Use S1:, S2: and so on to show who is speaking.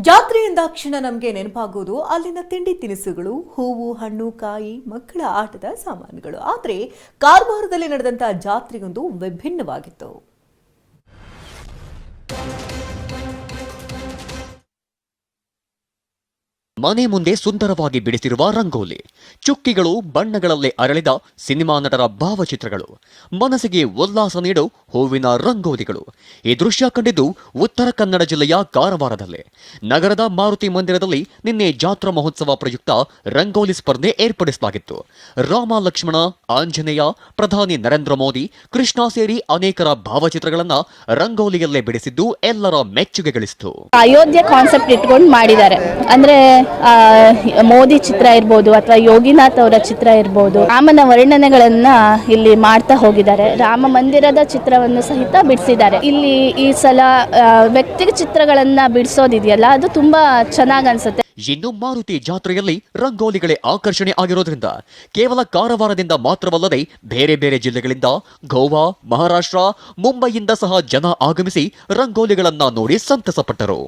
S1: ಜಾತ್ರೆ ಎಂದಾಕ್ಷಣ ನಮಗೆ ನೆನಪಾಗೋದು ಅಲ್ಲಿನ ತಿಂಡಿ ತಿನಿಸುಗಳು, ಹೂವು, ಹಣ್ಣು, ಕಾಯಿ, ಮಕ್ಕಳ ಆಟದ ಸಾಮಾನುಗಳು. ಆದರೆ ಕಾರವಾರದಲ್ಲಿ ನಡೆದಂತಹ ಜಾತ್ರೆಯೊಂದು ವಿಭಿನ್ನವಾಗಿತ್ತು.
S2: ಮನೆ ಮುಂದೆ ಸುಂದರವಾಗಿ ಬಿಡಿಸಿರುವ ರಂಗೋಲಿ. ಚುಕ್ಕಿಗಳು ಬಣ್ಣಗಳಲ್ಲಿ ಅರಳಿದ ಸಿನಿಮಾ ನಟರ ಭಾವಚಿತ್ರಗಳು. ಮನಸ್ಸಿಗೆ ಉಲ್ಲಾಸ ನೀಡು ಹೂವಿನ ರಂಗೋಲಿಗಳು. ಈ ದೃಶ್ಯ ಕಂಡಿದ್ದು ಉತ್ತರ ಕನ್ನಡ ಜಿಲ್ಲೆಯ ಕಾರವಾರದಲ್ಲಿ. ನಗರದ ಮಾರುತಿ ಮಂದಿರದಲ್ಲಿ ನಿನ್ನೆ ಜಾತ್ರಾ ಮಹೋತ್ಸವ ಪ್ರಯುಕ್ತ ರಂಗೋಲಿ ಸ್ಪರ್ಧೆ ಏರ್ಪಡಿಸಲಾಗಿತ್ತು. ರಾಮ ಲಕ್ಷ್ಮಣ, ಆಂಜನೇಯ, ಪ್ರಧಾನಿ ನರೇಂದ್ರ ಮೋದಿ, ಕೃಷ್ಣ ಸೇರಿ ಅನೇಕರ ಭಾವಚಿತ್ರಗಳನ್ನು ರಂಗೋಲಿಯಲ್ಲೇ ಬಿಡಿಸಿದ್ದು ಎಲ್ಲರ ಮೆಚ್ಚುಗೆ ಗಳಿಸಿತು
S3: ಅಯೋಧ್ಯೆ ಕಾನ್ಸೆಪ್ಟ್ ಇಟ್ಕೊಂಡು ಮಾಡಿದ್ದಾರೆ. ಅಂದ್ರೆ ಮೋದಿ ಚಿತ್ರ ಇರ್ಬೋದು ಅಥವಾ ಯೋಗಿನಾಥ್ ಅವರ ಚಿತ್ರ ಇರ್ಬೋದು, ರಾಮನ ವರ್ಣನೆಗಳನ್ನ ಇಲ್ಲಿ ಮಾಡ್ತಾ ಹೋಗಿದ್ದಾರೆ. ರಾಮ ಮಂದಿರದ ಚಿತ್ರವನ್ನು ಸಹಿತ ಬಿಡಿಸಿದ್ದಾರೆ. ಇಲ್ಲಿ ಈ ಸಲ ವ್ಯಕ್ತಿ ಚಿತ್ರಗಳನ್ನ ಬಿಡಿಸೋದಿದೆಯಲ್ಲ, ಅದು ತುಂಬಾ ಚೆನ್ನಾಗಿ ಅನ್ಸುತ್ತೆ.
S2: ಇನ್ನು ಮಾರುತಿ ಜಾತ್ರೆಯಲ್ಲಿ ರಂಗೋಲಿಗಳೇ ಆಕರ್ಷಣೆ ಆಗಿರೋದ್ರಿಂದ, ಕೇವಲ ಕಾರವಾರದಿಂದ ಮಾತ್ರವಲ್ಲದೆ ಬೇರೆ ಬೇರೆ ಜಿಲ್ಲೆಗಳಿಂದ ಗೋವಾ, ಮಹಾರಾಷ್ಟ್ರ, ಮುಂಬೈಯಿಂದ ಸಹ ಜನ ಆಗಮಿಸಿ ರಂಗೋಲಿಗಳನ್ನ ನೋಡಿ ಸಂತಸಪಟ್ಟರು.